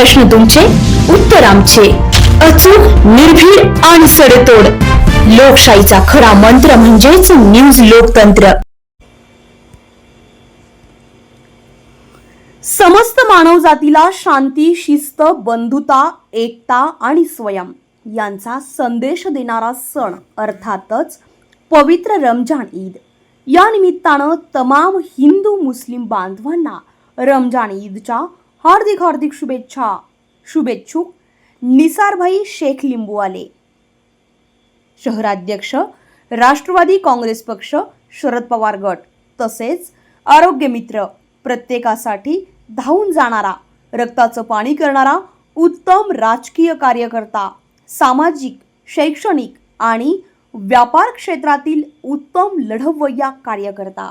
प्रश्न तुमचे उत्तर आमचे. अचूक निर्भीड आणि सडेतोड. लोकशाहीचा खरा मंत्र म्हणजेच न्यूज लोकतंत्र. समस्त मानव जातीला शांती शिस्त बंधुता एकता आणि स्वयं यांचा संदेश देणारा सण अर्थातच पवित्र रमजान ईद. या निमित्तानं तमाम हिंदू मुस्लिम बांधवांना रमजान ईदच्या हार्दिक हार्दिक शुभेच्छा. शुभेच्छुक निसारभाई शेख लिंबूवाले. शहराध्यक्ष राष्ट्रवादी काँग्रेस पक्ष शरद पवार गट. तसेच आरोग्य मित्र प्रत्येकासाठी धावून जाणारा रक्ताचं पाणी करणारा उत्तम राजकीय कार्यकर्ता सामाजिक शैक्षणिक आणि व्यापार क्षेत्रातील उत्तम लढवय्या कार्यकर्ता.